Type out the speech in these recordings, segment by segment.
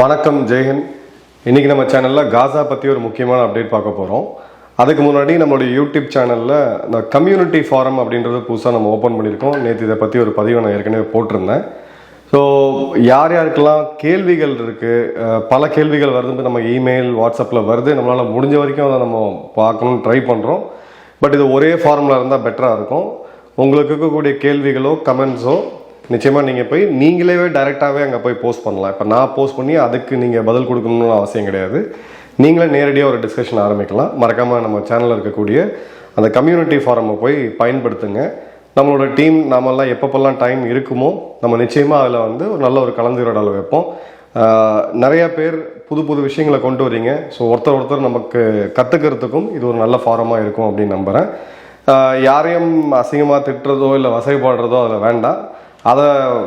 வணக்கம் ஜெயஹிந்த் இன்னைக்கு நம்ம சேனலில் காசா பற்றி ஒரு முக்கியமான அப்டேட் பார்க்க போகிறோம் அதுக்கு முன்னாடி நம்மளுடைய யூடியூப் சேனலில் இந்த கம்யூனிட்டி ஃபாரம் அப்படின்றது புதுசாக நம்ம ஓப்பன் பண்ணியிருக்கோம். நேற்று இதை பற்றி ஒரு பதிவை நான் ஏற்கனவே போட்டிருந்தேன். ஸோ யார் யாருக்கெல்லாம் கேள்விகள் இருக்குது பல கேள்விகள் வருது நம்ம இமெயில் வாட்ஸ்அப்பில் வருது. நம்மளால் முடிஞ்ச வரைக்கும் அதை நம்ம பார்க்கணும்னு ட்ரை பண்ணுறோம் பட் இது ஒரே ஃபார்மில் இருந்தால் பெட்டராக இருக்கும். உங்களுக்கு இருக்கக்கூடிய கேள்விகளோ கமெண்ட்ஸோ நிச்சயமாக நீங்கள் போய் நீங்களே டைரெக்டாகவே அங்கே போய் போஸ்ட் பண்ணலாம். இப்போ நான் போஸ்ட் பண்ணி அதுக்கு நீங்கள் பதில் கொடுக்கணும்னு அவசியம் கிடையாது. நீங்களே நேரடியாக ஒரு டிஸ்கஷன் ஆரம்பிக்கலாம். மறக்காமல் நம்ம சேனலில் இருக்கக்கூடிய அந்த கம்யூனிட்டி ஃபாரமை போய் பயன்படுத்துங்க. நம்மளோட டீம் நாமெல்லாம் எப்பப்பெல்லாம் டைம் இருக்குமோ நம்ம நிச்சயமாக அதில் வந்து ஒரு நல்ல ஒரு கலந்துரையாடல் வைப்போம். நிறையா பேர் புது புது விஷயங்களை கொண்டு வரீங்க. ஸோ ஒருத்தர் ஒருத்தர் நமக்கு கற்றுக்கிறதுக்கும் இது ஒரு நல்ல ஃபாரமாக இருக்கும் அப்படின்னு நம்புகிறேன் யாரையும் அசிங்கமாக திட்டுறதோ இல்லை வசைப்பாடுறதோ அதில் வேண்டாம். அதை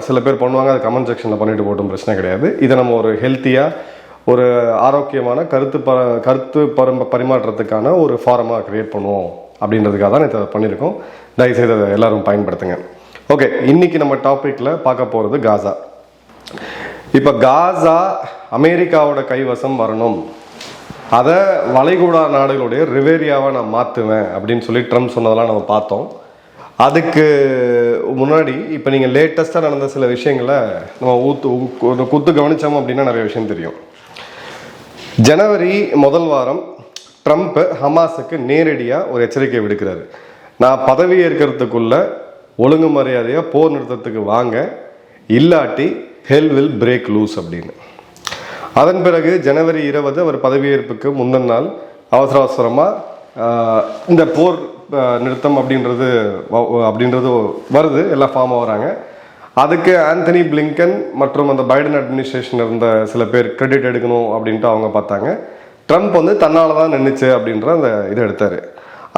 சில பேர் பண்ணுவாங்க அது கமெண்ட் செக்ஷனில் பண்ணிட்டு போட்டும் பிரச்சனை கிடையாது. இதை நம்ம ஒரு ஹெல்த்தியாக ஒரு ஆரோக்கியமான கருத்து ப கருத்து பரம்ப பரிமாற்றத்துக்கான ஒரு ஃபாரமாக க்ரியேட் பண்ணுவோம். அப்படின்றதுக்காக தான் இதை பண்ணியிருக்கோம். தயவுசெய்து அதை எல்லாரும் பயன்படுத்துங்க. ஓகே இன்னைக்கு நம்ம டாப்பிக்கில் பார்க்க போகிறது காசா. இப்போ காசா அமெரிக்காவோட கைவசம் வரணும். அதை வளைகுடா நாடுகளுடைய ரிவேரியாவை நான் மாற்றுவேன் அப்படின்னு சொல்லி ட்ரம்ப் சொன்னதெல்லாம் நம்ம பார்த்தோம். அதுக்கு முன்னாடி இப்போ நீங்கள் லேட்டஸ்ட்டாக நடந்த சில விஷயங்களை நம்ம ஊத்து ஊ- குத்து கவனிச்சோம் அப்படின்னா நிறைய விஷயம் தெரியும். ஜனவரி முதல் வாரம் ட்ரம்ப் ஹமாஸுக்கு நேரடியாக ஒரு எச்சரிக்கை விடுக்கிறாரு. நான் பதவி ஏற்கிறதுக்குள்ள ஒழுங்கு மரியாதையாக போர் நிறுத்தத்துக்கு வாங்க இல்லாட்டி ஹெல் வில் பிரேக் லூஸ் அப்படின்னு. அதன் பிறகு ஜனவரி இருபது அவர் பதவியேற்புக்கு முந்தின நாள் அவசர அவசரமாக இந்த போர் நிறுத்தம் அப்படின்றது அப்படின்றது வருது. எல்லாம் ஃபார்ம் வராங்க. அதுக்கு ஆந்தனி பிளிங்கன் மற்றும் அந்த பைடன் அட்மினிஸ்ட்ரேஷன் இருந்த சில பேர் கிரெடிட் எடுக்கணும் அப்படின்ட்டு அவங்க பார்த்தாங்க. ட்ரம்ப் வந்து தன்னால் தான் நின்றுச்சு அப்படின்ற அந்த இதை எடுத்தார்.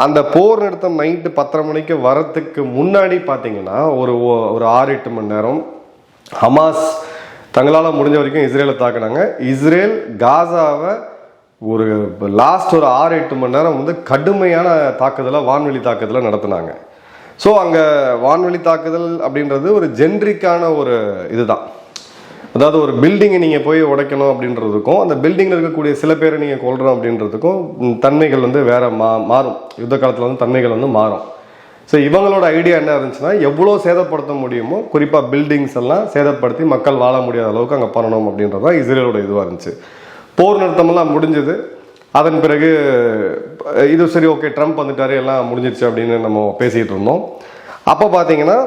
அந்த போர் நிறுத்தம் நைட்டு பத்தரை மணிக்கு வரத்துக்கு முன்னாடி பார்த்தீங்கன்னா ஒரு ஒரு ஆறு எட்டு மணி நேரம் ஹமாஸ் தங்களால் முடிஞ்ச வரைக்கும் இஸ்ரேலை தாக்குனாங்க. இஸ்ரேல் காசாவை ஒரு லாஸ்ட் ஒரு ஆறு எட்டு மணி நேரம் வந்து கடுமையான தாக்குதலை வான்வெளி தாக்குதலை நடத்தினாங்க. ஸோ அங்கே வான்வெளி தாக்குதல் அப்படின்றது ஒரு ஜென்ரிக்கான ஒரு இதுதான். அதாவது ஒரு பில்டிங்கை நீங்கள் போய் உடைக்கணும் அப்படின்றதுக்கும் அந்த பில்டிங்கில் இருக்கக்கூடிய சில பேரை நீங்கள் கொல்றோம் அப்படின்றதுக்கும் தன்மைகள் வந்து வேற மா மாறும். யுத்த காலத்தில் வந்து தன்மைகள் வந்து மாறும். ஸோ இவங்களோட ஐடியா என்ன இருந்துச்சுன்னா எவ்வளோ சேதப்படுத்த முடியுமோ குறிப்பாக பில்டிங்ஸ் எல்லாம் சேதப்படுத்தி மக்கள் வாழ முடியாத அளவுக்கு அங்கே பண்ணணும் அப்படின்றது தான் இஸ்ரேலோட இதுவாக இருந்துச்சு. போர் நிறுத்தமெல்லாம் முடிஞ்சது. அதன் பிறகு இது சரி ஓகே ட்ரம்ப் வந்துட்டாரு எல்லாம் முடிஞ்சிருச்சு அப்படின்னு நம்ம பேசிகிட்டு இருந்தோம். அப்போ பார்த்தீங்கன்னா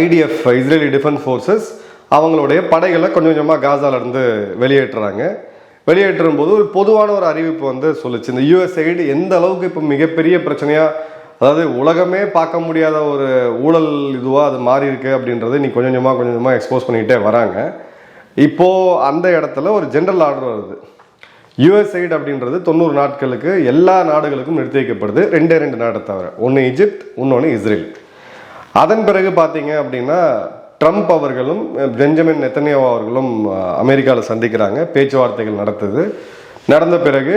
ஐடிஎஃப் இஸ்ரேலி டிஃபென்ஸ் ஃபோர்ஸஸ் அவங்களுடைய படைகளை கொஞ்சம் கொஞ்சமாக காசால இருந்து வெளியேற்றுறாங்க. வெளியேற்றும் போது ஒரு பொதுவான ஒரு அறிவிப்பு வந்து சொல்லுச்சு. இந்த யூஎஸ்ஐடு எந்த அளவுக்கு இப்போ மிகப்பெரிய பிரச்சனையாக அதாவது உலகமே பார்க்க முடியாத ஒரு ஊழல் இதுவாக அது மாறி இருக்கு அப்படின்றத நீ கொஞ்சம் கொஞ்சமாக கொஞ்சம் கொஞ்சமாக எக்ஸ்போஸ் பண்ணிக்கிட்டே வராங்க. இப்போ அந்த இடத்துல ஒரு ஜென்ரல் ஆர்டர் வருது. யுஎஸ்ஐடு அப்படின்றது தொண்ணூறு நாட்களுக்கு எல்லா நாடுகளுக்கும் நிறுத்தி வைக்கப்படுது. ரெண்டே ரெண்டு நாடை தவிர. ஒன்று இஜிப்த் இன்னொன்று இஸ்ரேல் அதன் பிறகு பார்த்தீங்க அப்படின்னா ட்ரம்ப் அவர்களும் பெஞ்சமின் நெத்தனியாவோ அவர்களும் அமெரிக்காவில் சந்திக்கிறாங்க. பேச்சுவார்த்தைகள் நடத்துது. நடந்த பிறகு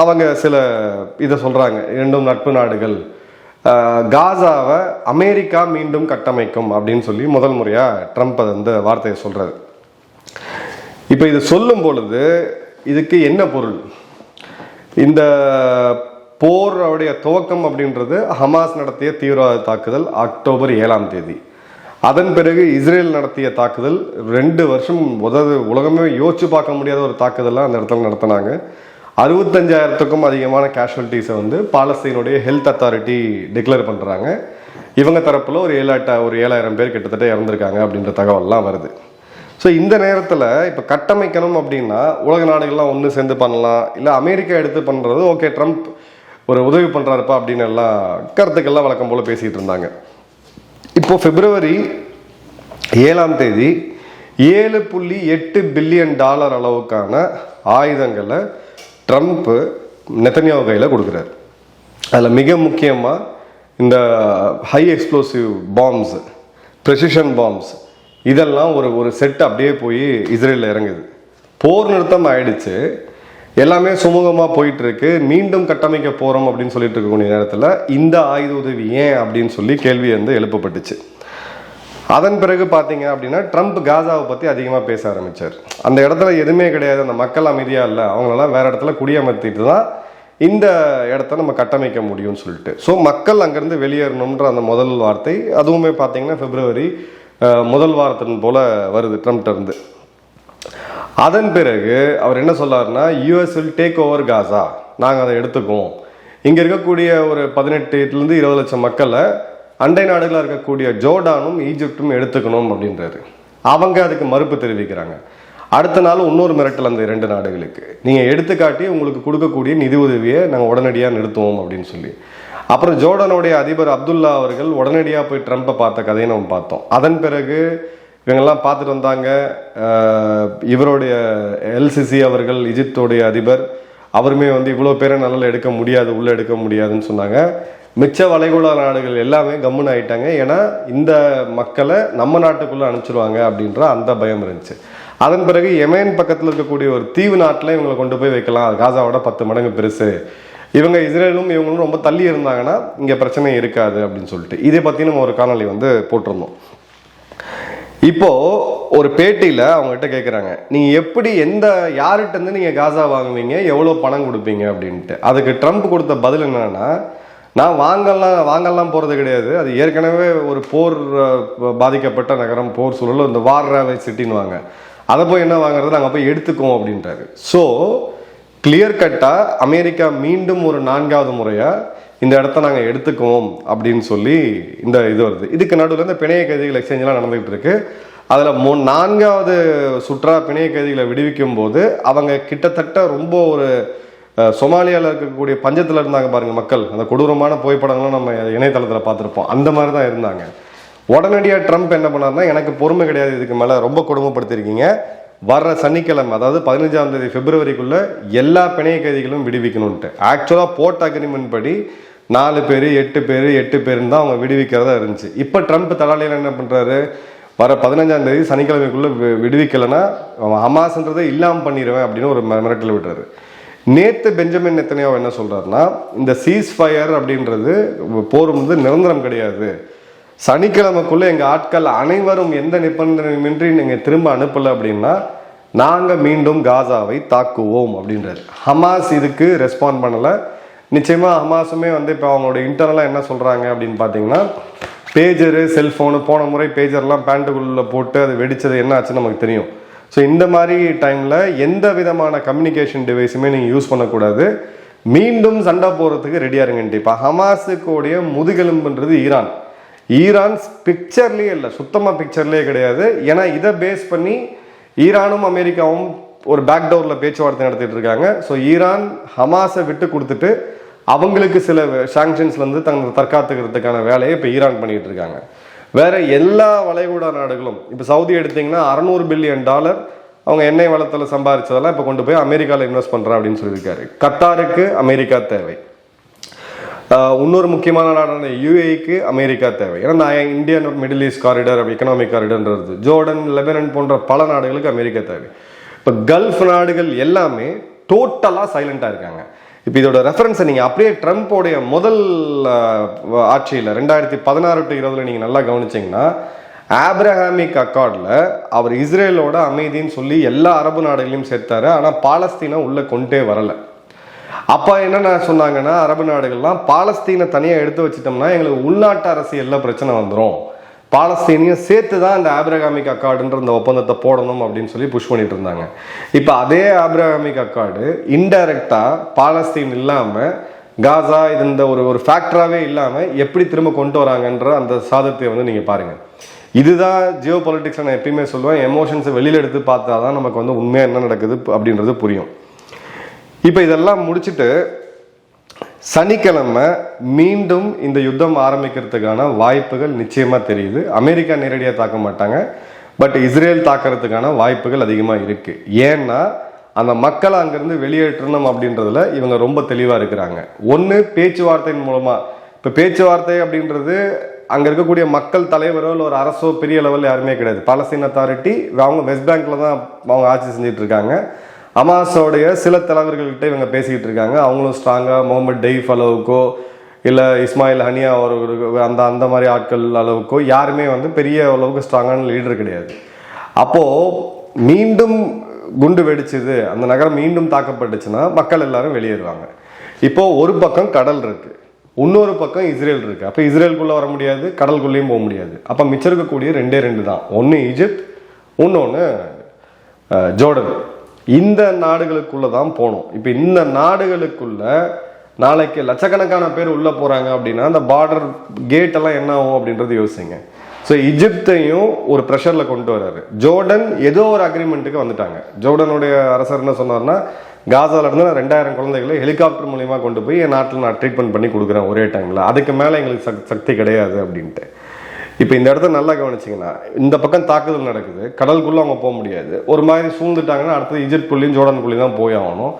அவங்க சில இதை சொல்கிறாங்க இரண்டும் நட்பு நாடுகள். காசாவை அமெரிக்கா மீண்டும் கட்டமைக்கும் அப்படின்னு சொல்லி முதல் முறையாக ட்ரம்ப் அது அந்த வார்த்தையை சொல்கிறது இப்போ இது சொல்லும் பொழுது இதுக்கு என்ன பொருள்? இந்த போருடைய துவக்கம் அப்படின்றது ஹமாஸ் நடத்திய தீவிரவாத தாக்குதல் அக்டோபர் ஏழாம் தேதி. அதன் பிறகு இஸ்ரேல் நடத்திய தாக்குதல் ரெண்டு வருஷம் உதவு உலகமே யோசிச்சு பார்க்க முடியாத ஒரு தாக்குதலாக அந்த இடத்துல நடத்தினாங்க. அறுபத்தஞ்சாயிரத்துக்கும் அதிகமான கேஷுவலிட்டிஸை வந்து பாலஸ்தீனுடைய ஹெல்த் அத்தாரிட்டி டிக்ளேர் பண்ணுறாங்க இவங்க தரப்பில் ஒரு ஏழாட்ட ஒரு ஏழாயிரம் பேர் கிட்டத்தட்ட இறந்துருக்காங்க அப்படின்ற தகவல்லாம் வருது. ஸோ இந்த நேரத்தில் இப்போ கட்டமைக்கணும் அப்படின்னா உலக நாடுகள்லாம் ஒன்று சேர்ந்து பண்ணலாம். இல்லை அமெரிக்கா எடுத்து பண்ணுறது ஓகே ட்ரம்ப் ஒரு உதவி பண்ணுறாருப்பா அப்படின்னு எல்லாம் கருத்துக்கள்லாம் வழக்கம் போல் பேசிகிட்டு இருந்தாங்க. இப்போ பிப்ரவரி ஏழாம் தேதி ஏழு புள்ளி எட்டு பில்லியன் டாலர் அளவுக்கான ஆயுதங்களை ட்ரம்ப் நெத்தன்யாவு கையில் கொடுக்குறாரு. அதில் மிக முக்கியமாக இந்த high explosive bombs precision bombs இதெல்லாம் ஒரு ஒரு செட் அப்படியே போய் இஸ்ரேலில் இறங்குது. போர் நிறுத்தம் ஆயிடுச்சு. எல்லாமே சுமூகமாக போயிட்டு இருக்கு மீண்டும் கட்டமைக்க போகிறோம் அப்படின்னு சொல்லிட்டு இருக்கக்கூடிய நேரத்தில் இந்த ஆயுத உதவி ஏன் அப்படின்னு சொல்லி கேள்வி வந்து எழுப்பப்பட்டுச்சு. அதன் பிறகு பார்த்தீங்க அப்படின்னா ட்ரம்ப் காசாவை பற்றி அதிகமாக பேச ஆரம்பித்தார் அந்த இடத்துல எதுவுமே கிடையாது. அந்த மக்கள் அமைதியாக இல்லை. அவங்களெல்லாம் வேறு இடத்துல குடியமர்த்திட்டு தான் இந்த இடத்த நம்ம கட்டமைக்க முடியும்னு சொல்லிட்டு. ஸோ மக்கள் அங்கேருந்து வெளியேறணுன்ற அந்த முதல் வார்த்தை. அதுவுமே பார்த்தீங்கன்னா பிப்ரவரி முதல் வாரத்தின் போல வருது ட்ரம்ப்ட இருந்து அதன் பிறகு அவர் என்ன சொல்லாருன்னா US will take over Gaza நாங்கள் அதை எடுத்துக்குவோம். இங்கே இருக்கக்கூடிய ஒரு பதினெட்டுலேருந்து இருபது லட்சம் மக்களை அண்டை நாடுகளாக இருக்கக்கூடிய ஜோர்டானும் ஈஜிப்டும் எடுத்துக்கணும் அப்படின்றது அவங்க அதுக்கு மறுப்பு தெரிவிக்கிறாங்க. அடுத்த நாள் இன்னொரு மிரட்டல் அந்த இரண்டு நாடுகளுக்கு. நீங்கள் எடுத்துக்காட்டி உங்களுக்கு கொடுக்கக்கூடிய நிதி உதவியை நாங்கள் உடனடியாக நிறுத்துவோம் அப்படின்னு சொல்லி. அப்புறம் ஜோர்டனுடைய அதிபர் அப்துல்லா அவர்கள் உடனடியாக போய் ட்ரம்ப்பை பார்த்த கதையை நம்ம பார்த்தோம். அதன் பிறகு இவங்கெல்லாம் பார்த்துட்டு வந்தாங்க. இவருடைய எல்சிசி அவர்கள் எகிப்தோடைய அதிபர் அவருமே வந்து இவ்வளோ பேரை நல்லா எடுக்க முடியாது உள்ளே எடுக்க முடியாதுன்னு சொன்னாங்க. மிச்ச வளைகுடா நாடுகள் எல்லாமே கம்முன்னு ஆயிட்டாங்க. ஏன்னா இந்த மக்களை நம்ம நாட்டுக்குள்ளே அனுப்பிச்சிருவாங்க அப்படின்ற அந்த பயம் இருந்துச்சு. அதன் பிறகு எமேன் பக்கத்தில் இருக்கக்கூடிய ஒரு தீவு நாட்டில் இவங்களை கொண்டு போய் வைக்கலாம். அது காசாவோட பத்து மடங்கு பெருசு. இவங்க இஸ்ரேலும் இவங்களும் ரொம்ப தள்ளி இருந்தாங்கன்னா இங்கே பிரச்சனை இருக்காது அப்படின்னு சொல்லிட்டு. இதை பற்றி நம்ம ஒரு காணொளி வந்து போட்டிருந்தோம். இப்போ ஒரு பேட்டியில் அவங்ககிட்ட கேட்குறாங்க நீங்கள் எப்படி எந்த யார்கிட்டருந்து நீங்கள் காசா வாங்குவீங்க? எவ்வளோ பணம் கொடுப்பீங்க? அப்படின்ட்டு. அதுக்கு ட்ரம்ப் கொடுத்த பதில் என்னன்னா நான் வாங்கலாம் வாங்கலாம் போகிறது கிடையாது. அது ஏற்கனவே ஒரு போர் பாதிக்கப்பட்ட நகரம் போர் சூழல் இந்த வார் சிட்டின்னு வாங்க அதை போய் என்ன வாங்குறது நாங்கள் போய் எடுத்துக்குவோம் அப்படின்றாரு. ஸோ கிளியர் கட்டாக அமெரிக்கா மீண்டும் ஒரு நான்காவது முறையாக இந்த இடத்த நாங்கள் எடுத்துக்குவோம் அப்படின்னு சொல்லி இந்த இது வருது. இதுக்கு நடுவில் இந்த பிணைய கைதிகள் எக்ஸ்சேஞ்செலாம் நடந்துகிட்டு இருக்கு. அதில் மூ நான்காவது சுற்றா பிணைய கைதிகளை விடுவிக்கும் போது அவங்க கிட்டத்தட்ட ரொம்ப ஒரு சோமாலியாவில் இருக்கக்கூடிய பஞ்சத்தில் இருந்தாங்க பாருங்க மக்கள். அந்த கொடூரமான புகைப்படங்களும் நம்ம இணையதளத்தில் பார்த்துருப்போம். அந்த மாதிரி தான் இருந்தாங்க. உடனடியாக ட்ரம்ப் என்ன பண்ணாருன்னா எனக்கு பொறுமை கிடையாது இதுக்கு மேலே ரொம்ப கொடுமைப்படுத்திருக்கீங்க வர்ற சனிக்கிழமை அதாவது பதினஞ்சாம் தேதி பிப்ரவரிக்குள்ள எல்லா பிணைய கைதிகளும் விடுவிக்கணும்ட்டு ஆக்சுவலாக போர்ட் அக்ரிமெண்ட் படி நாலு பேர் எட்டு பேர் எட்டு பேருன்னு தான் அவங்க விடுவிக்கிறதா இருந்துச்சு. இப்போ ட்ரம்ப் தலாலையில் என்ன பண்ணுறாரு வர பதினஞ்சாம் தேதி சனிக்கிழமைக்குள்ளே விடுவிக்கலைன்னா அவன் ஹமாஸ்ன்றதை இல்லாமல் பண்ணிடுவேன் அப்படின்னு ஒரு மி- மிரட்டல் விடுறாரு நேற்று பெஞ்சமின் நெத்தனையாவை என்ன சொல்கிறாருன்னா இந்த சீஸ் ஃபயர் அப்படின்றது போர் வந்து நிரந்தரம் கிடையாது. சனிக்கிழமைக்குள்ளே எங்கள் ஆட்கள் அனைவரும் எந்த நிபந்தனையுமின்றி நீங்கள் திரும்ப அனுப்பலை அப்படின்னா நாங்கள் மீண்டும் காசாவை தாக்குவோம் அப்படின்றார். ஹமாஸ் இதுக்கு ரெஸ்பாண்ட் பண்ணலை. நிச்சயமாக ஹமாஸுமே வந்து இப்போ அவங்களோட இன்டர்னலாக என்ன சொல்கிறாங்க அப்படின்னு பார்த்தீங்கன்னா பேஜரு செல்ஃபோனு போன முறை பேஜர்லாம் பேண்ட்டுக்குள்ளே போட்டு அது வெடித்தது என்ன ஆச்சுன்னு நமக்கு தெரியும். ஸோ இந்த மாதிரி டைமில் எந்த விதமான கம்யூனிகேஷன் டிவைஸுமே நீங்கள் யூஸ் பண்ணக்கூடாது. மீண்டும் சண்டை போகிறதுக்கு ரெடியாக இருங்க இப்போ ஹமாஸுக்குடைய முதுகெலும்புன்றது ஈரான். ஈரான்ஸ் பிக்சர்லேயே இல்லை சுத்தமாக பிக்சர்லேயே கிடையாது. ஏன்னா இதை பேஸ் பண்ணி ஈரானும் அமெரிக்காவும் ஒரு பேக் டோரில் பேச்சுவார்த்தை நடத்திட்டு இருக்காங்க. ஸோ ஈரான் ஹமாஸை விட்டு கொடுத்துட்டு அவங்களுக்கு சில சாங்ஷன்ஸ்லேருந்து தங்களை தற்காத்துக்கிறதுக்கான வேலையை இப்போ ஈரான் பண்ணிட்டு இருக்காங்க. வேற எல்லா வளைகுடா நாடுகளும் இப்போ சவுதி எடுத்தீங்கன்னா அறநூறு பில்லியன் டாலர் அவங்க எண்ணெய் வளத்தில் சம்பாரிச்சதெல்லாம் இப்போ கொண்டு போய் அமெரிக்காவில் இன்வெஸ்ட் பண்ணுறேன் அப்படின்னு சொல்லியிருக்காரு. கத்தாருக்கு அமெரிக்கா தேவை. இன்னொரு முக்கியமான நாடான யூஏக்கு அமெரிக்கா தேவை. ஏன்னா நான் Indian middle east corridor economic காரிடர்ன்றது Jordan Lebanon போன்ற பல நாடுகளுக்கு அமெரிக்கா தேவை. இப்போ கல்ஃப் நாடுகள் எல்லாமே டோட்டலாக சைலண்டாக இருக்காங்க. இப்போ இதோட ரெஃபரன்ஸை நீங்கள் அப்படியே ட்ரம்ப்போடைய முதல் ஆட்சியில் ரெண்டாயிரத்தி பதினாறு டு இருபதுல நீங்கள் நல்லா கவனிச்சிங்கன்னா ஆப்ரஹாமிக் அக்கார்டில் அவர் இஸ்ரேலோட அமைதின்னு சொல்லி எல்லா அரபு நாடுகளையும் சேர்த்தாரு. ஆனால் பாலஸ்தீனை உள்ளே கொண்டே வரலை. அப்போ என்னென்ன சொன்னாங்கன்னா அரபு நாடுகள்லாம் பாலஸ்தீனை தனியாக எடுத்து வச்சிட்டோம்னா எங்களுக்கு உள்நாட்டு அரசியலில் பிரச்சனை வந்துடும் பாலஸ்தீனையும் சேர்த்து தான் இந்த ஆப்ரகாமிக் அக்கார்டுன்ற இந்த ஒப்பந்தத்தை போடணும் அப்படின்னு சொல்லி புஷ் பண்ணிட்டு இருந்தாங்க. இப்போ அதே ஆப்ரகாமிக் அக்கார்டு இன்டைரக்டாக பாலஸ்தீன் இல்லாமல் காசா இது இந்த ஒரு ஒரு ஃபேக்டராகவே இல்லாமல் எப்படி திரும்ப கொண்டு வராங்கன்ற அந்த சாதத்தை வந்து நீங்கள் பாருங்கள் இதுதான் ஜியோ பொலிட்டிக்ஸ் நான் எப்பயுமே சொல்லுவேன். எமோஷன்ஸை வெளியில் எடுத்து பார்த்தா தான் நமக்கு வந்து உண்மையாக என்ன நடக்குது அப்படின்றது புரியும். இப்போ இதெல்லாம் முடிச்சுட்டு சனிக்கிழமை மீண்டும் இந்த யுத்தம் ஆரம்பிக்கிறதுக்கான வாய்ப்புகள் நிச்சயமாக தெரியுது. அமெரிக்கா நேரடியாக தாக்க மாட்டாங்க. பட் இஸ்ரேல் தாக்கிறதுக்கான வாய்ப்புகள் அதிகமாக இருக்குது ஏன்னா அந்த மக்களை அங்கேருந்து வெளியேற்றணும் அப்படின்றதுல இவங்க ரொம்ப தெளிவாக இருக்கிறாங்க. ஒன்று பேச்சுவார்த்தையின் மூலமாக இப்போ பேச்சுவார்த்தை அப்படின்றது அங்கே இருக்கக்கூடிய மக்கள் தலைவரோ இல்லை ஒரு அரசோ பெரிய லெவலில் யாருமே கிடையாது. பாலஸ்தீன் அத்தாரிட்டி அவங்க வெஸ்ட் பேங்க்ல தான் அவங்க ஆட்சி செஞ்சிட்ருக்காங்க இருக்காங்க. அமாஸோடைய சில தலைவர்கள்கிட்ட இவங்க பேசிக்கிட்டு இருக்காங்க. அவங்களும் ஸ்ட்ராங்காக முகமது டெய்ஃப் அளவுக்கோ இல்லை இஸ்மாயில் ஹனியா அவர்களுக்கு அந்த அந்த மாதிரி ஆட்கள் அளவுக்கோ யாருமே வந்து பெரிய அளவுக்கு ஸ்ட்ராங்கான லீடர் கிடையாது. அப்போது மீண்டும் குண்டு வெடிச்சது. அந்த நகரம் மீண்டும் தாக்கப்பட்டுச்சுன்னா மக்கள் எல்லாரும் வெளியேறுவாங்க. இப்போது ஒரு பக்கம் கடல் இருக்குது இன்னொரு பக்கம் இஸ்ரேல் இருக்கு. அப்போ இஸ்ரேலுக்குள்ளே வர முடியாது கடலுக்குள்ளேயும் போக முடியாது. அப்போ மிச்சம் இருக்கக்கூடிய ரெண்டே ரெண்டு தான். ஒன்று ஈஜிப்த் இன்னொன்று ஜோர்டன். இந்த நாடுகளுக்குள்ள தான் போகணும் இப்போ இந்த நாடுகளுக்குள்ள நாளைக்கு லட்சக்கணக்கான பேர் உள்ள போறாங்க அப்படின்னா அந்த பார்டர் கேட் எல்லாம் என்ன ஆகும் அப்படின்றது யோசிங்க. ஸோ இஜிப்தையும் ஒரு ப்ரெஷரில் கொண்டு வர்றாரு ஜோர்டன் ஏதோ ஒரு அக்ரிமெண்ட்டுக்கு வந்துட்டாங்க. ஜோர்டனுடைய அரசர் என்ன சொன்னார்னா காசால இருந்து நான் ரெண்டாயிரம் குழந்தைகளை ஹெலிகாப்டர் மூலியமாக கொண்டு போய் என் நாட்டில் நான் ட்ரீட்மெண்ட் பண்ணி கொடுக்குறேன் ஒரே டைமில் அதுக்கு மேலே எங்களுக்கு சக்தி கிடையாது அப்படின்ட்டு. இப்போ இந்த இடத்த நல்லா கவனிச்சிங்கன்னா இந்த பக்கம் தாக்குதல் நடக்குது கடலுக்குள்ளே அவங்க போக முடியாது. ஒரு மாதிரி சூழ்ந்துட்டாங்கன்னா அடுத்தது ஜோர்டன் புள்ளி தான் போய் ஆகணும்.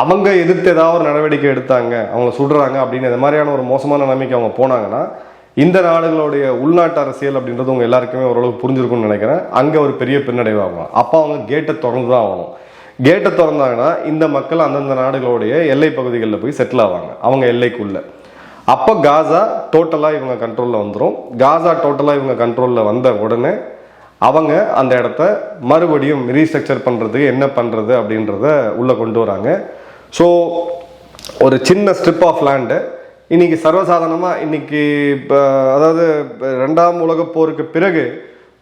அவங்க எதிர்த்து ஏதாவது ஒரு நடவடிக்கை எடுத்தாங்க அவங்கள சுடுறாங்க அப்படின்னு இந்த மாதிரியான ஒரு மோசமான நிலைமைக்கு அவங்க போனாங்கன்னா இந்த நாடுகளுடைய உள்நாட்டு அரசியல் அப்படின்றது உங்கள் எல்லாருக்குமே ஓரளவுக்கு புரிஞ்சிருக்கும்னு நினைக்கிறேன். அங்கே ஒரு பெரிய பின்னடைவாகும் அப்போ அவங்க கேட்டை திறந்து தான் ஆகணும். கேட்டை திறந்தாங்கன்னா இந்த மக்கள் அந்தந்த நாடுகளுடைய எல்லை பகுதிகளில் போய் செட்டில் ஆவாங்க. அவங்க எல்லைக்குள்ளே. அப்போ காசா டோட்டலாக இவங்க கண்ட்ரோலில் வந்துடும் காசா டோட்டலாக இவங்க கண்ட்ரோலில் வந்த உடனே அவங்க அந்த இடத்த மறுபடியும் ரீஸ்ட்ரக்சர் பண்ணுறதுக்கு என்ன பண்ணுறது அப்படின்றத உள்ளே கொண்டு வராங்க. ஸோ ஒரு சின்ன ஸ்ட்ரிப் ஆஃப் லேண்டு இன்றைக்கி சர்வசாதாரணமாக இன்றைக்கி இப்போ அதாவது ரெண்டாம் உலகப் போருக்கு பிறகு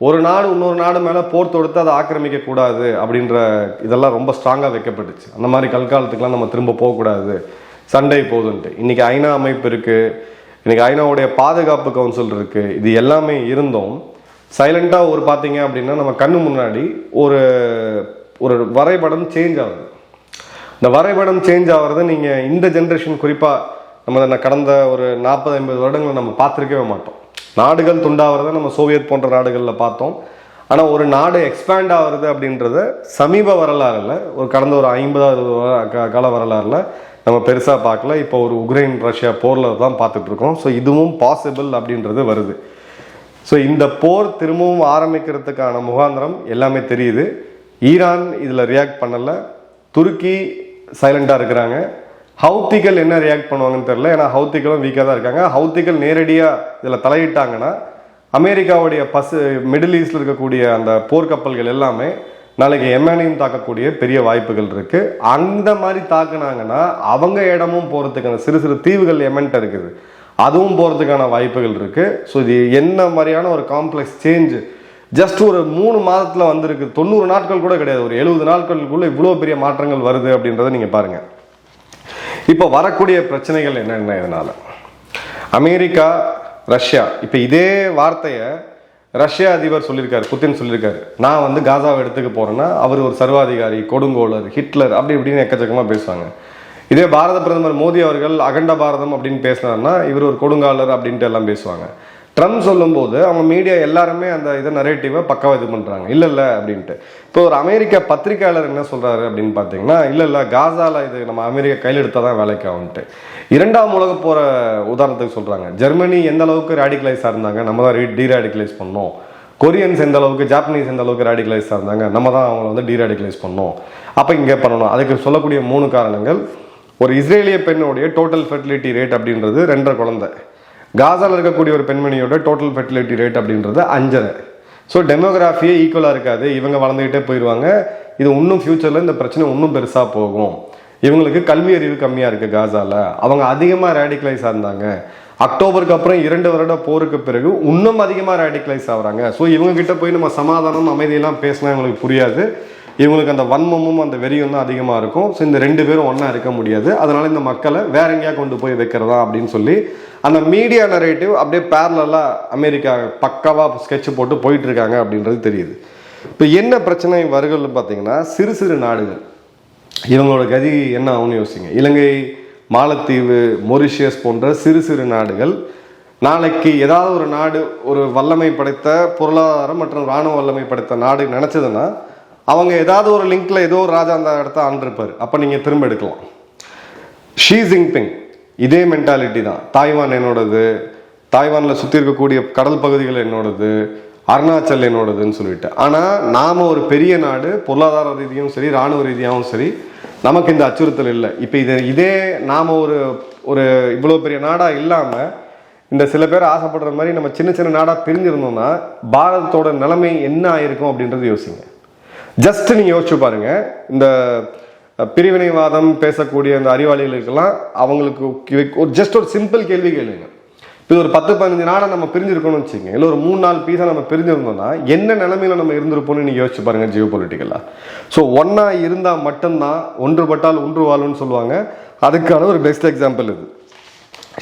ஒரு நாடு இன்னொரு நாடு மேலே போர் தொடுத்து அதை ஆக்கிரமிக்கக்கூடாது அப்படின்ற இதெல்லாம் ரொம்ப ஸ்ட்ராங்காக வைக்கப்பட்டுச்சு. அந்த மாதிரி கல்காலத்துக்கெலாம் நம்ம திரும்ப போகக்கூடாது. சண்டை போதுன்ட்டு. இன்றைக்கி ஐநா அமைப்பு இருக்குது இன்றைக்கி ஐநாவுடைய பாதுகாப்பு கவுன்சில் இருக்குது இது எல்லாமே இருந்தும். சைலண்டாக ஒரு பார்த்தீங்க அப்படின்னா நம்ம கண்ணு முன்னாடி ஒரு ஒரு வரைபடம் சேஞ்ச் ஆகுது. இந்த வரைபடம் சேஞ்ச் ஆகிறத நீங்கள் இந்த ஜென்ரேஷன் குறிப்பாக நம்ம கடந்த ஒரு நாற்பது ஐம்பது வருடங்களை நம்ம பார்த்துருக்கவே மாட்டோம். நாடுகள் துண்டாகிறத நம்ம சோவியத் போன்ற நாடுகளில் பார்த்தோம். ஆனால் ஒரு நாடு எக்ஸ்பேண்ட் ஆகிறது அப்படின்றத சமீப வரலாறுல ஒரு கடந்த ஒரு ஐம்பதாவது கால வரலாறுல நம்ம பெருசாக பார்க்கல. இப்போ ஒரு உக்ரைன் ரஷ்யா போரில் தான் பார்த்துட்டு இருக்கோம் ஸோ இதுவும் பாசிபிள் அப்படின்றது வருது. ஸோ இந்த போர் திரும்பவும் ஆரம்பிக்கிறதுக்கான முகாந்திரம் எல்லாமே தெரியுது. ஈரான் இதில் ரியாக்ட் பண்ணலை. துருக்கி சைலண்டாக இருக்கிறாங்க. ஹவுத்திகள் என்ன ரியாக்ட் பண்ணுவாங்கன்னு தெரியல. ஏன்னா ஹவுத்திகளும் வீக்காக தான் இருக்காங்க. ஹவுத்திகள் நேரடியாக இதில் தலையிட்டாங்கன்னா அமெரிக்காவுடைய பசு மிடில் ஈஸ்டில் இருக்கக்கூடிய அந்த போர்க்கப்பல்கள் எல்லாமே நாளைக்கு எம்எனையும் தாக்கக்கூடிய பெரிய வாய்ப்புகள் இருக்கு. அந்த மாதிரி தாக்குனாங்கன்னா அவங்க இடமும் போகிறதுக்கான சிறு சிறு தீவுகள் எமன்ட்ட இருக்குது. அதுவும் போகிறதுக்கான வாய்ப்புகள் இருக்குது ஸோ இது என்ன மாதிரியான ஒரு காம்ப்ளெக்ஸ் சேஞ்சு ஜஸ்ட் ஒரு மூணு மாதத்தில் வந்திருக்கு. தொண்ணூறு நாட்கள் கூட கிடையாது. ஒரு எழுபது நாட்களுக்குள்ளே இவ்வளோ பெரிய மாற்றங்கள் வருது அப்படின்றத நீங்கள் பாருங்கள் இப்போ வரக்கூடிய பிரச்சனைகள் என்னென்ன இதனால்? America Russia. இப்போ இதே வார்த்தையை ரஷ்ய அதிபர் சொல்லியிருக்காரு புத்தின் சொல்லியிருக்காரு நான் வந்து காசாவை எடுத்துக்க போறேன்னா அவர் ஒரு சர்வாதிகாரி கொடுங்கோலர் ஹிட்லர் அப்படி இப்படின்னு எக்கச்சக்கமாக பேசுவாங்க. இதே பாரத பிரதமர் மோடி அவர்கள் அகண்ட பாரதம் அப்படின்னு பேசினார்னா இவர் ஒரு கொடுங்காலர் அப்படின்ட்டு எல்லாம் பேசுவாங்க. ட்ரம்ப் சொல்லும்போது அவங்க மீடியா எல்லாருமே அந்த இதை நரேட்டிவை பக்கவா இது பண்ணுறாங்க இல்லை இல்லை அப்படின்ட்டு. இப்போ ஒரு அமெரிக்க பத்திரிகையாளர் என்ன சொல்கிறாரு அப்படின்னு பார்த்தீங்கன்னா இல்லை இல்லை காசாவில் இது நம்ம அமெரிக்கா கையில் எடுத்தால் தான் வேலைக்கு ஆகும்ட்டு. இரண்டாம் உலக போகிற உதாரணத்துக்கு சொல்கிறாங்க ஜெர்மனி எந்த அளவுக்கு ரேடிகலைஸாக இருந்தாங்க? நம்ம தான் டீராடிகலைஸ் பண்ணோம். கொரியன்ஸ் எந்த அளவுக்கு ஜாப்பனீஸ் எந்த அளவுக்கு ரேடிகலைஸாக இருந்தாங்க? நம்ம தான் அவங்கள வந்து டீராடிகலைஸ் பண்ணோம். அப்போ இங்கே பண்ணணும். அதுக்கு சொல்லக்கூடிய மூணு காரணங்கள் ஒரு இஸ்ரேலிய பெண்ணுடைய டோட்டல் ஃபெர்டிலிட்டி ரேட் அப்படின்றது ரெண்டரை குழந்தை. காசாவில் இருக்கக்கூடிய ஒரு பெண்மணியோட டோட்டல் ஃபெர்டிலிட்டி ரேட் அப்படின்றது அஞ்சரை. ஸோ டெமோகிராஃபியே ஈக்குவலாக இருக்காது. இவங்க வளர்ந்துக்கிட்டே போயிடுவாங்க இது இன்னும் ஃப்யூச்சரில் இந்த பிரச்சனை இன்னும் பெருசாக போகும். இவங்களுக்கு கல்வி அறிவு கம்மியாக இருக்குது காசாவில் அவங்க அதிகமாக ரேடிகலைஸ் இருந்தாங்க. அக்டோபருக்கு அப்புறம் இரண்டு வருட போருக்கு பிறகு இன்னும் அதிகமாக ரேடிகலைஸ் ஆகுறாங்க. ஸோ இவங்க கிட்ட போய் நம்ம சமாதானம் அமைதியெல்லாம் பேசினா இவங்களுக்கு புரியாது. இவங்களுக்கு அந்த வன்மமும் அந்த வெறியும் தான் அதிகமாக இருக்கும். ஸோ இந்த ரெண்டு பேரும் ஒன்றா இருக்க முடியாது. அதனால் இந்த மக்களை வேற எங்கேயா கொண்டு போய் வைக்கிறதா அப்படின்னு சொல்லி அந்த மீடியா நரேட்டிவ் அப்படியே பேரலாக அமெரிக்கா பக்காவாக ஸ்கெட்ச் போட்டு போயிட்டு இருக்காங்க அப்படின்றது தெரியுது. இப்போ என்ன பிரச்சனை வருகள்னு பார்த்தீங்கன்னா சிறு சிறு நாடுகள். இவங்களோட கதி என்ன ஆகும்னு யோசிங்க. இலங்கை மாலத்தீவு மொரிஷியஸ் போன்ற சிறு சிறு நாடுகள். நாளைக்கு ஏதாவது ஒரு நாடு ஒரு வல்லமை படைத்த பொருளாதாரம் மற்றும் இராணுவ வல்லமை படைத்த நாடு நினச்சதுன்னா அவங்க ஏதாவது ஒரு லிங்க்ல ஏதோ ஒரு ராஜா அந்த இடத்த ஆண்டிருப்பார் அப்போ நீங்க திரும்ப எடுக்கலாம். ஷீ ஜிங்பிங் இதே மென்டாலிட்டி தான். தாய்வான் என்னோடது தாய்வானில் சுற்றி இருக்கக்கூடிய கடல் பகுதிகள் என்னோடது அருணாச்சல் என்னோடதுன்னு சொல்லிட்டு. ஆனால் நாம் ஒரு பெரிய நாடு பொருளாதார ரீதியும் சரி இராணுவ ரீதியாகவும் சரி நமக்கு இந்த அச்சுறுத்தல் இல்லை. இப்போ இது இதே நாம் ஒரு ஒரு இவ்வளோ பெரிய நாடாக இல்லாமல் இந்த சில பேர் ஆசைப்படுற மாதிரி நம்ம சின்ன சின்ன நாடாக பிரிஞ்சிருந்தோம்னா பாரதத்தோட நிலைமை என்ன ஆயிருக்கும் அப்படின்றது யோசிங்க. ஜஸ்ட் நீங்கள் யோசிச்சு பாருங்க. இந்த பிரிவினைவாதம் பேசக்கூடிய அந்த அறிவாளிகளுக்கெல்லாம் அவங்களுக்கு ஒரு ஜஸ்ட் ஒரு சிம்பிள் கேள்வி கேளுங்க. இது ஒரு பத்து பதினஞ்சு நாளை நம்ம பிரிஞ்சிருக்கணும்னு வச்சுங்க இல்லை ஒரு மூணு நாள் பீஸா நம்ம பிரிஞ்சிருந்தோம்னா என்ன நிலைமையில நம்ம இருந்திருப்போம்னு நீங்க யோசிச்சு பாருங்க ஜியோ பொலிட்டிக்கலா ஸோ ஒன்னா இருந்தா மட்டும்தான் ஒன்றுபட்டால் ஒன்று வாழும்னு சொல்லுவாங்க. அதுக்கான ஒரு பெஸ்ட் எக்ஸாம்பிள் இது.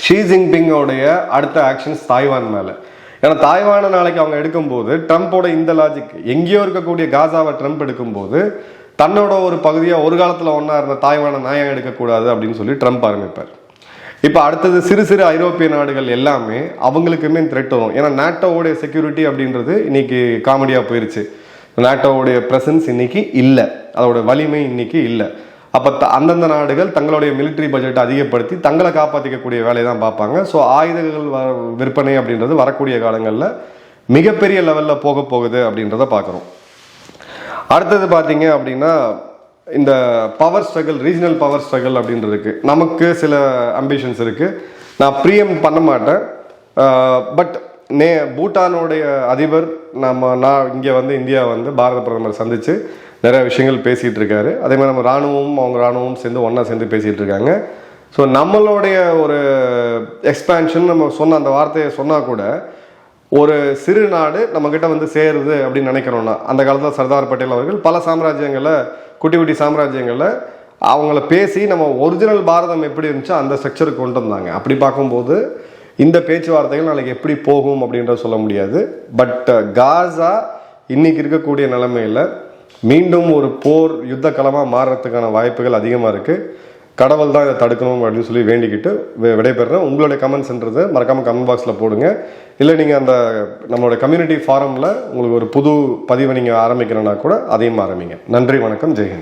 ஷீ ஜின்பிங்கோடைய அடுத்த ஆக்ஷன்ஸ் தாய்வான் மேலே. ஏன்னா தாய்வான நாளைக்கு அவங்க எடுக்கும்போது ட்ரம்ப்போட இந்த லாஜிக் எங்கேயோ இருக்கக்கூடிய காசாவை ட்ரம்ப் எடுக்கும்போது தன்னோட ஒரு பகுதியாக ஒரு காலத்தில் ஒன்றா இருந்த தாய்வானை நியாயம் எடுக்கக்கூடாது அப்படின்னு சொல்லி ட்ரம்ப் ஆரம்பிப்பார். இப்போ அடுத்தது சிறு சிறு ஐரோப்பிய நாடுகள் எல்லாமே அவங்களுக்குமே த்ரெட் வரும். ஏன்னா நாட்டோவுடைய செக்யூரிட்டி அப்படின்றது இன்னைக்கு காமெடியாக போயிருச்சு. நாட்டோவுடைய ப்ரெசன்ஸ் இன்னைக்கு இல்லை. அதோட வலிமை இன்னைக்கு இல்லை. அப்போ அந்தந்த நாடுகள் தங்களுடைய மிலிட்டரி பட்ஜெட்டை அதிகப்படுத்தி தங்களை காப்பாற்றிக்கக்கூடிய வேலையை தான் பார்ப்பாங்க. ஸோ ஆயுதங்கள் வ- விற்பனை அப்படின்றது வரக்கூடிய காலங்களில் மிகப்பெரிய லெவலில் போக போகுது அப்படின்றத பார்க்குறோம். அடுத்தது பார்த்தீங்க அப்படின்னா இந்த power struggle regional power struggle அப்படின்றதுக்கு நமக்கு சில அம்பிஷன்ஸ் இருக்குது நான் ப்ரீஎம் பண்ண மாட்டேன். பட் நே பூட்டானுடைய அதிபர் நம்ம நான் இங்கே வந்து இந்தியா வந்து பாரத பிரதமர் சந்தித்து நிறைய விஷயங்கள் பேசிகிட்டு இருக்காரு. அதே மாதிரி நம்ம ராணுவமும் அவங்க ராணுவமும் சேர்ந்து ஒன்றா சேர்ந்து பேசிகிட்டு இருக்காங்க. ஸோ நம்மளுடைய ஒரு எக்ஸ்பேன்ஷன் நம்ம சொன்ன அந்த வார்த்தையை சொன்னால் கூட ஒரு சிறு நாடு நம்மக்கிட்ட வந்து சேருது அப்படின்னு நினைக்கிறோன்னா அந்த காலத்தில் சர்தார் பட்டேல் அவர்கள் பல சாம்ராஜ்யங்களை குட்டி குட்டி சாம்ராஜ்யங்களை அவங்கள பேசி நம்ம ஒரிஜினல் பாரதம் எப்படி இருந்துச்சோ அந்த ஸ்ட்ரக்சருக்கு கொண்டு வந்தாங்க. அப்படி பார்க்கும்போது இந்த பேச்சுவார்த்தைகள் நாளைக்கு எப்படி போகும் அப்படின்றத சொல்ல முடியாது. பட் காசா uh, இன்னைக்கு இருக்கக்கூடிய நிலமையில் மீண்டும் ஒரு போர் யுத்த களமாக மாறுறதுக்கான வாய்ப்புகள் அதிகமாக இருக்குது கடவுள் தான் இதை தடுக்கணும் அப்படின்னு சொல்லி வேண்டிக்கிட்டு வி- விடைபெறுறேன். உங்களுடைய கமெண்ட்ஸ்ன்றது மறக்காமல் கமெண்ட் பாக்ஸில் போடுங்க. இல்லை நீங்கள் அந்த நம்மளோட கம்யூனிட்டி ஃபாரமில் உங்களுக்கு ஒரு புது பதிவை நீங்கள் ஆரம்பிக்கிறேன்னா கூட அதையும் ஆரம்பிங்க. நன்றி வணக்கம் ஜெயஹிந்த்